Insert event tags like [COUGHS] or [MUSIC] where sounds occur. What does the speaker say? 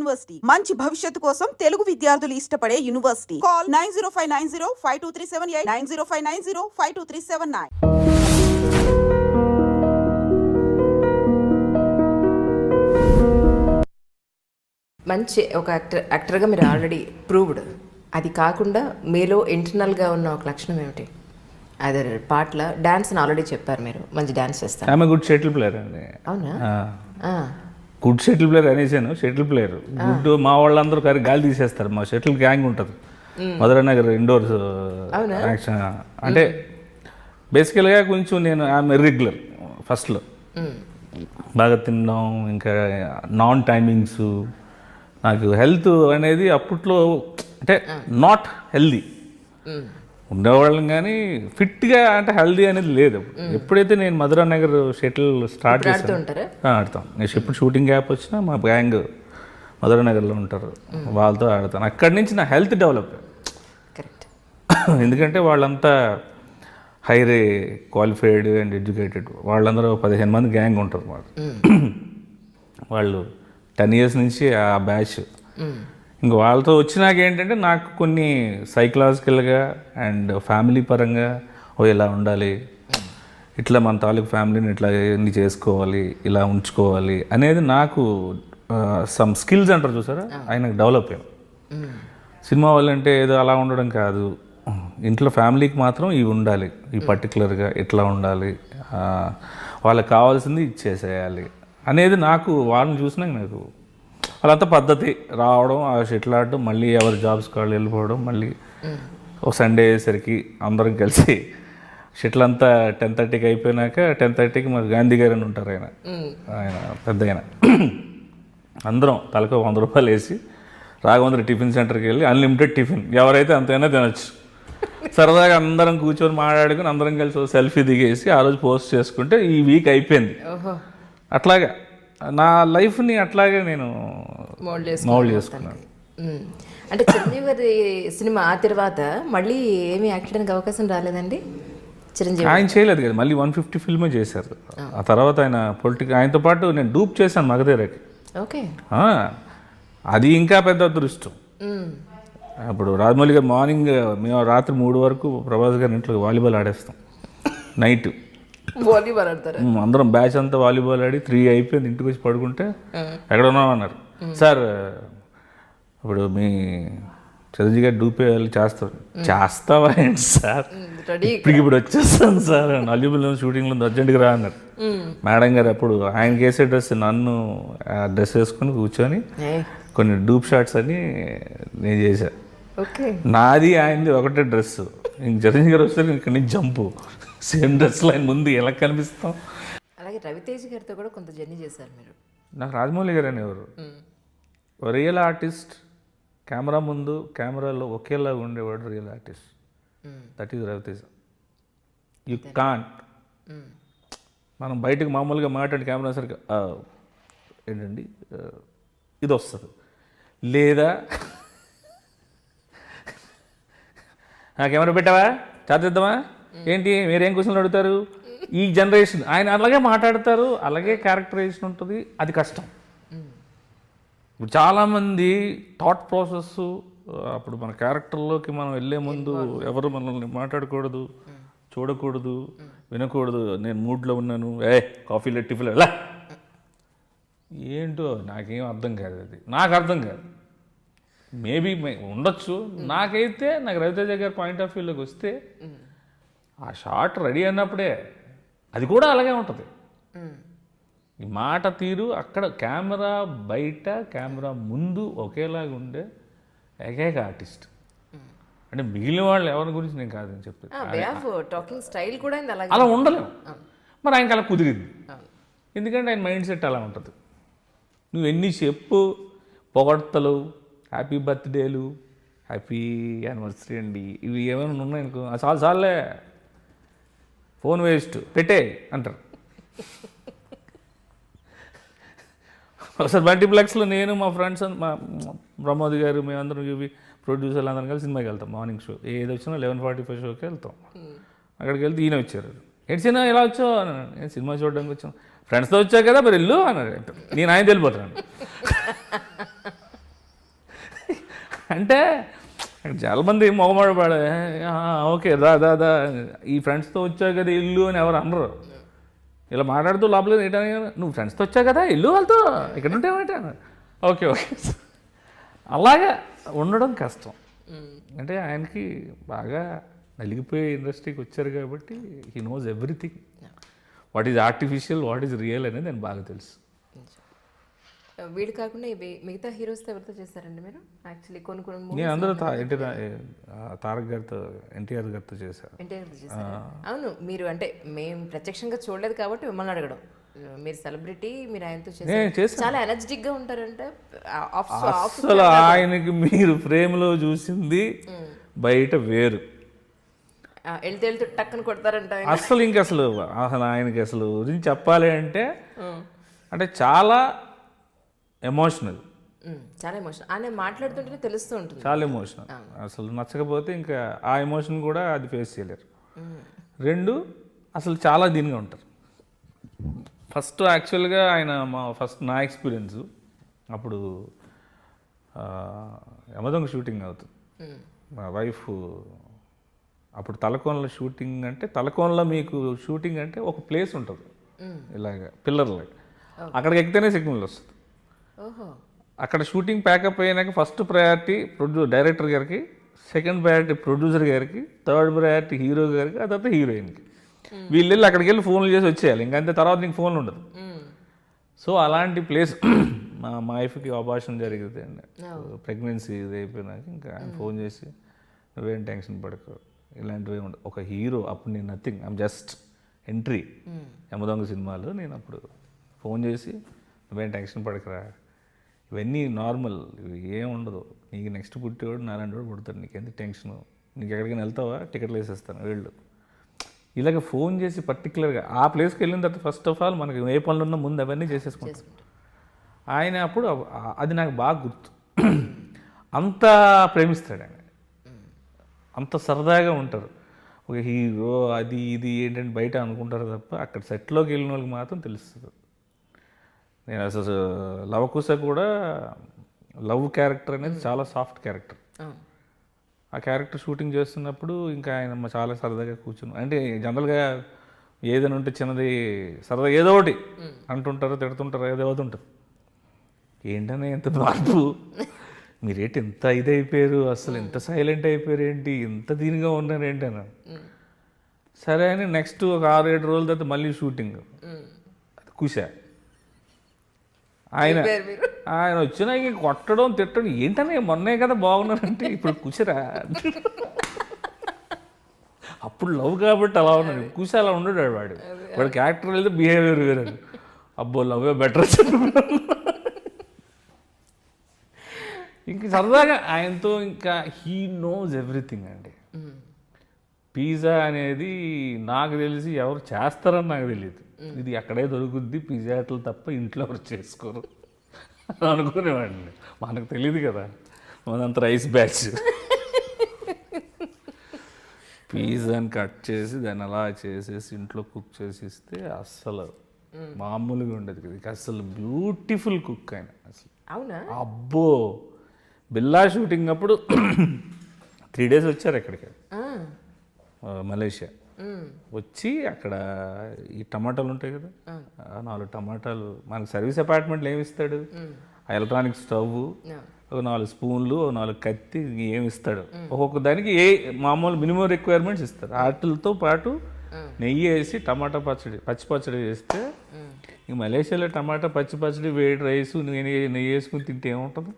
University. మంచి భవిష్యత్తు కోసం తెలుగు విద్యార్థులు ఇష్టపడే university. Call nine zero five nine zero five two three seven eight nine zero five nine zero five two three seven nine. మంచి ఒక actor యాక్టర్గా మీరు ఆల్రెడీ ప్రూవ్డ్. అది కాకుండా మీలో ఇంటర్నల్గా ఉన్న ఒక లక్షణం ఏమిటి? అదే పాటల డాన్స్ ఆల్రెడీ చెప్పారు మీరు. మంచి డాన్స్ చేస్తారు. గుడ్ షటిల్ ప్లేయర్ అండి అవునా? ఆ. Good shuttle player అనేసాను. Shuttle player. Good మా వాళ్ళందరూ కరి గాలి తీసేస్తారు. మా షటిల్ గ్యాంగ్ ఉంటుంది. Madhura Nagar indoors action. అంటే బేసికల్గా కొంచెం నేను ఆమె రెగ్యులర్ ఫస్ట్లో. బాగా తినడం ఇంకా నాన్ టైమింగ్స్ నాకు హెల్త్ అనేది అప్పట్లో అంటే నాట్ హెల్దీ. ఉండేవాళ్ళం కానీ ఫిట్గా అంటే హెల్దీ అనేది లేదు. ఎప్పుడైతే నేను మధురా నగర్ షటిల్ స్టార్ట్ చేశాను ఆ, ఆడతాం. నేను ఎప్పుడు షూటింగ్ గ్యాప్ వచ్చినా మా గ్యాంగ్ మధురా నగర్లో ఉంటారు. వాళ్ళతో ఆడతాను. అక్కడి నుంచి నా హెల్త్ డెవలప్. [COUGHS] ఎందుకంటే వాళ్ళంతా హైరే క్వాలిఫైడ్ అండ్ ఎడ్యుకేటెడ్. వాళ్ళందరూ పదిహేను మంది గ్యాంగ్ ఉంటారు వాళ్ళు [COUGHS] వాళ్ళు టెన్ ఇయర్స్ నుంచి ఆ బ్యాచ్. ఇంక వాళ్ళతో వచ్చినాక ఏంటంటే నాకు కొన్ని సైకలాజికల్గా అండ్ ఫ్యామిలీ పరంగా ఓ ఇలా ఉండాలి ఇట్లా మన తాలూకు ఫ్యామిలీని ఇట్లా ఎన్ని చేసుకోవాలి ఇలా ఉంచుకోవాలి అనేది నాకు సమ్ స్కిల్స్ అంటారు చూసారా? ఆయనకు డెవలప్ అయ్యాం. సినిమా వాళ్ళంటే ఏదో అలా ఉండడం కాదు. ఇంట్లో ఫ్యామిలీకి మాత్రం ఇవి ఉండాలి. ఈ పర్టికులర్గా ఇట్లా ఉండాలి వాళ్ళకి కావాల్సింది ఇచ్చేసేయాలి అనేది నాకు వాళ్ళని చూసినాక నాకు వాళ్ళంతా పద్ధతి. రావడం ఆ షటిల్ ఆడడం మళ్ళీ ఎవరి జాబ్స్ వాళ్ళు వెళ్ళిపోవడం మళ్ళీ ఒక సండే అయ్యేసరికి అందరం కలిసి షటిల్ అంతా టెన్ థర్టీకి అయిపోయినాక టెన్ థర్టీకి మరి గాంధీ గారు అని ఉంటారు ఆయన. ఆయన పెద్ద ఆయన. అందరం తలకు వంద రూపాయలు వేసి రాఘవేంద్ర టిఫిన్ సెంటర్కి వెళ్ళి అన్లిమిటెడ్ టిఫిన్. ఎవరైతే అంతైనా తినొచ్చు. [LAUGHS] సరదాగా అందరం కూర్చొని మాట్లాడుకుని అందరం కలిసి సెల్ఫీ దిగేసి ఆ రోజు పోస్ట్ చేసుకుంటే ఈ వీక్ అయిపోయింది. అట్లాగా. నా లైఫ్ని అట్లాగే నేను మోల్డ్ చేసుకున్నాను. అంటే చిరంజీవి గారి సినిమా ఆ తర్వాత మళ్ళీ ఏమీ యాక్ట్ చేయడానికి అవకాశం రాలేదండి? చిరంజీవి ఆయన చేయలేదు కదా మళ్ళీ వన్ ఫిఫ్టీ ఫిల్మే చేశారు. ఆ. తర్వాత ఆయన పొలిటికల్ ఆయనతో పాటు నేను డూప్ చేశాను మగధీరకి. ఓకే. అది ఇంకా పెద్ద అదృష్టం. అప్పుడు రాజమౌళి గారు మార్నింగ్ మేము రాత్రి మూడు వరకు ప్రభాస్ గారి ఇంట్లో వాలీబాల్ ఆడేస్తాం. నైట్. వాలీబాల్ ఆడతారు? అందరం బ్యాచ్ అంతా వాలీబాల్ ఆడి త్రీ అయిపోయింది. ఇంటికి వచ్చి పడుకుంటే ఎక్కడ ఉన్నాం అన్నారు. సార్ ఇప్పుడు మీ చిరంజీవి గారు డూపేయాలి చేస్తారు. చేస్తావా ఏంటి సార్? ఇప్పటికి ఇప్పుడు వచ్చేస్తాను సార్. నల్లిబుల్ షూటింగ్లో అర్జెంట్గా రా అన్నారు. మేడం గారు అప్పుడు ఆయన కేసే డ్రెస్ నన్ను ఆ డ్రెస్ వేసుకొని కూర్చొని కొన్ని డూప్ షాట్స్ అని నేను చేశా. ఓకే. నాది ఆయనది ఒకటే డ్రెస్ ఇంక చిరంజీవి గారు వస్తే ఇక్కడ నుంచి జంపు. సేమ్ డ్రెస్లో ఆయన ముందు ఎలా కనిపిస్తాం? అలాగే రవితేజ్ గారితో కూడా కొంత జర్నీ చేశారు మీరు. నాకు రాజమౌళి గారు అనేవారు. రియల్ ఆర్టిస్ట్ కెమెరా ముందు కెమెరాలో ఒకేలా ఉండేవాడు real artist. That is Raviteja. You can't. మనం బయటకు మామూలుగా మాట్లాడి కెమెరా సరిగ్గా "ఆ, ఏంటండి? ఇది వస్తుంది. లేదా [LAUGHS] కెమెరా పెట్టావా? చార్జ్ చేద్దామా? ఏంటి మీరేం క్వశ్చన్లు అడుగుతారు? ఈ జనరేషన్ ఆయన అలాగే మాట్లాడతారు అలాగే క్యారెక్టరైజేషన్ ఉంటుంది అది కష్టం. ఇప్పుడు చాలామంది థాట్ ప్రాసెస్ అప్పుడు మన క్యారెక్టర్లోకి మనం వెళ్ళే ముందు ఎవరు మనల్ని మాట్లాడకూడదు చూడకూడదు వినకూడదు. నేను మూడ్లో ఉన్నాను. ఏ కాఫీలో టిఫిన్లో ఎలా ఏంటో నాకేం అర్థం కాదు అది. నాకు అర్థం కాదు. మేబీ ఉండొచ్చు. నాకైతే నాకు రవితేజ గారి పాయింట్ ఆఫ్ వ్యూలోకి వస్తే ఆ షార్ట్ రెడీ అన్నప్పుడే అది కూడా అలాగే ఉంటుంది. ఈ మాట తీరు అక్కడ కెమెరా బయట కెమెరా ముందు ఒకేలాగా ఉండే ఏకైక ఆర్టిస్ట్. అంటే మిగిలిన వాళ్ళు ఎవరి గురించి నేను కాదని ఆఫ్ టాకింగ్ స్టైల్ కూడా అలా ఉండలేము. మరి ఆయనకి అలా కుదిరింది. ఎందుకంటే ఆయన మైండ్ సెట్ అలా ఉంటుంది. నువ్వు ఎన్ని చెప్పు పొగడ్తలు హ్యాపీ బర్త్డేలు హ్యాపీ యానివర్సరీ అండి ఇవి ఏమైనా ఉన్నాయనుకో "ఆ, చాలు చాలులే. ఫోన్ వేస్ట్ పెట్టే అంటారు. ఒకసారి మల్టీప్లెక్స్లో నేను మా ఫ్రెండ్స్ మా ప్రమోద్ గారు మేమందరం ఇవి ప్రొడ్యూసర్లు అందరం కలిసి సినిమాకి వెళ్తాం మార్నింగ్ షో. ఏది వచ్చినా లెవెన్ ఫార్టీ ఫైవ్ షోకి వెళ్తాం. అక్కడికి వెళ్తే ఈయన వచ్చారు. ఏంటి సినిమా ఎలా వచ్చావు? అన్నాడు. నేను సినిమా చూడడానికి వచ్చాను. ఫ్రెండ్స్తో వచ్చావు కదా మరి ఇల్లు అన్నాడు. నేను ఆయన వెళ్ళిపోతున్నాను. అంటే చాలా మంది మొగమాడ పడే. ఓకే దా దా దా. ఈ ఫ్రెండ్స్తో వచ్చావు కదా ఇల్లు అని ఎవరు అనరు. ఇలా మాట్లాడుతూ లోపల ఏంటని నువ్వు ఫ్రెండ్స్తో వచ్చావు కదా ఇల్లు వాళ్ళతో ఇక్కడ ఉంటావేంట ఓకే ఓకే. అలాగా ఉండడం కష్టం. అంటే ఆయనకి బాగా నలిగిపోయే ఇండస్ట్రీకి వచ్చారు కాబట్టి he knows everything what is artificial what is real అనేది నేను బాగా తెలుసు. వీడు కాకుండా ఇవి మిగతా హీరోస్తో ఎవరితో చేస్తారండి మీరు? యాక్చువల్లీ కొన్ని కొన్ని నేను అందరూ ఆ, తారక్ గారితో ఎన్టీఆర్ గారితో చేశాను ఎన్టీఆర్ చేస్తారా? అవును మీరు అంటే మేము ప్రత్యక్షంగా చూడలేదు కాబట్టి మిమ్మల్ని అడగడం. మీరు సెలబ్రిటీ మీరు ఆయనతో చేశారు. చాలా ఎనర్జెటిక్గా ఉంటారంటే. అసలు ఆయనకి మీరు ఫ్రేమ్లో చూసింది బయట వేరు. వెళ్తే వెళ్తే టక్కన కొడతారంట. అసలు ఇంక అసలు అసలు ఆయనకి అసలు గురించి చెప్పాలి అంటే అంటే చాలా ఎమోషనల్ చాలా ఎమోషన్ ఆయన మాట్లాడుతుంటేనే తెలుస్తూ ఉంటుంది. చాలా ఎమోషనల్ అసలు నచ్చకపోతే ఇంకా ఆ ఎమోషన్ కూడా అది ఫేస్ చేయలేరు. రెండు అసలు చాలా దీనిగా ఉంటారు. ఫస్ట్ యాక్చువల్గా ఆయన మా ఫస్ట్ నా ఎక్స్పీరియన్స్ అప్పుడు యమదొంగ షూటింగ్ అవుతుంది. మా వైఫ్ అప్పుడు తలకోనలో షూటింగ్ అంటే తలకోనలో మీకు షూటింగ్ అంటే ఒక ప్లేస్ ఉంటుంది. ఇలాగ పిల్లర్లాగా అక్కడికి ఎక్కితేనే సిగ్నల్ వస్తుంది. అక్కడ షూటింగ్ ప్యాకప్ అయినాక ఫస్ట్ ప్రయారిటీ ప్రొడ్యూ డైరెక్టర్ గారికి సెకండ్ ప్రయారిటీ ప్రొడ్యూసర్ గారికి థర్డ్ ప్రయారిటీ హీరో గారికి ఆ తర్వాత హీరోయిన్కి. వీళ్ళు వెళ్ళి అక్కడికి వెళ్ళి ఫోన్లు చేసి వచ్చేయాలి. ఇంకంతే తర్వాత నీకు ఫోన్ ఉండదు. సో అలాంటి ప్లేస్ [CLEARS THROAT] మా వైఫ్కి అబార్షన్ జరిగింది అండి. ప్రెగ్నెన్సీ ఇది అయిపోయినాక ఇంకా ఆయన ఫోన్ చేసి నువ్వేం టెన్షన్ పడకు ఇలాంటివి ఏమి ఉండదు ఒక హీరో అప్పుడు నేను nothing I'm just entry. Yamadonga సినిమాలో నేను అప్పుడు ఫోన్ చేసి నువ్వేం టెన్షన్ పడకరా ఇవన్నీ నార్మల్. ఇవి ఏం ఉండదు. నీకు నెక్స్ట్ పుట్టేవాడు నాలాంటి వాడు పుడతాడు. నీకు ఎంత టెన్షన్? నీకు ఎక్కడికైనా వెళ్తావా? టికెట్లు వేసేస్తాను. వెళ్ళు. ఇలాగ ఫోన్ చేసి పర్టికులర్గా ఆ ప్లేస్కి వెళ్ళిన తర్వాత ఫస్ట్ ఆఫ్ ఆల్ మనకి ఏ పనులు ఉన్నా ముందు అవన్నీ చేసేసుకుంటాం. ఆయన అప్పుడు అది నాకు బాగా గుర్తు. అంత ప్రేమిస్తాడు ఆయన. అంత సరదాగా ఉంటారు. ఒక హీరో అది ఇది ఏంటంటే బయట అనుకుంటారు తప్ప అక్కడ సెట్లోకి వెళ్ళిన వాళ్ళకి మాత్రం తెలుస్తుంది. నేను అసలు లవకుశ కూడా లవ్ క్యారెక్టర్ అనేది చాలా సాఫ్ట్ క్యారెక్టర్. ఆ. క్యారెక్టర్ షూటింగ్ చేస్తున్నప్పుడు ఇంకా ఆయన చాలా సరదాగా కూర్చుని అంటే జనరల్గా ఏదైనా ఉంటే చిన్నది సరదా ఏదో ఒకటి అంటుంటారు తిడుతుంటారు ఏదో ఒకటి ఉంటుంది. ఏంటనే ఎంత మార్పు? మీరేంటి ఎంత ఇది అయిపోయారు? అసలు ఎంత సైలెంట్ అయిపోయారు ఏంటి? ఎంత దీనిగా ఉన్నారు ఏంటి అని. సరే అని నెక్స్ట్ ఒక ఆరు ఏడు రోజుల తర్వాత మళ్ళీ షూటింగ్. అది కుషా ఆయన ఆయన వచ్చినా ఇంక కొట్టడం తిట్టడం ఏంటనే మొన్నే కదా బాగున్నారంటే ఇప్పుడు కుసిరా? అప్పుడు లవ్ కాబట్టి అలా ఉన్నాడు. కుసి అలా ఉండడు వాడు. వాడి క్యారెక్టర్ వెళ్తే బిహేవియర్ వేరే. అబ్బో లవ్ బెటర్ ఇంక సరదాగా ఆయనతో ఇంకా హీ నోస్ ఎవ్రీథింగ్ అండి. పిజ్జా అనేది నాకు తెలిసి ఎవరు చేస్తారని నాకు తెలియదు. ఇది అక్కడే దొరుకుద్ది పిజ్జా హట్లు తప్ప ఇంట్లో ఎవరు చేసుకోరు అని అనుకునేవాడిని. మనకు తెలియదు కదా మనంత రైస్ బ్యాచ్. పిజ్జాని కట్ చేసి దాన్ని అలా చేసేసి ఇంట్లో కుక్ చేసి ఇస్తే అస్సలు మామూలుగా ఉండదు కదా. అసలు బ్యూటిఫుల్ కుక్ ఆయన అసలు. అవునా? అబ్బో! బిల్లా షూటింగ్ అప్పుడు [CLEARS THROAT] త్రీ డేస్ వచ్చారు ఇక్కడికి. మలేషియా. వచ్చి అక్కడ ఈ టమాటాలు ఉంటాయి కదా? నాలుగు టమాటాలు. మనకి సర్వీస్ అపార్ట్మెంట్లో ఏమి ఇస్తాడు? ఆ ఎలక్ట్రానిక్ స్టవ్. ఒక నాలుగు స్పూన్లు ఒక నాలుగు కత్తి ఏమి ఇస్తాడు? ఒక్కొక్క దానికి ఏ మామూలు మినిమం రిక్వైర్మెంట్స్ ఇస్తారు. వాటితో పాటు నెయ్యి వేసి టమాటా పచ్చడి పచ్చి పచ్చడి చేస్తే ఈ మలేషియాలో టమాటా పచ్చి పచ్చడి వేడి రైస్ నెయ్యి నెయ్యి వేసుకుని తింటే ఏముంటుంది?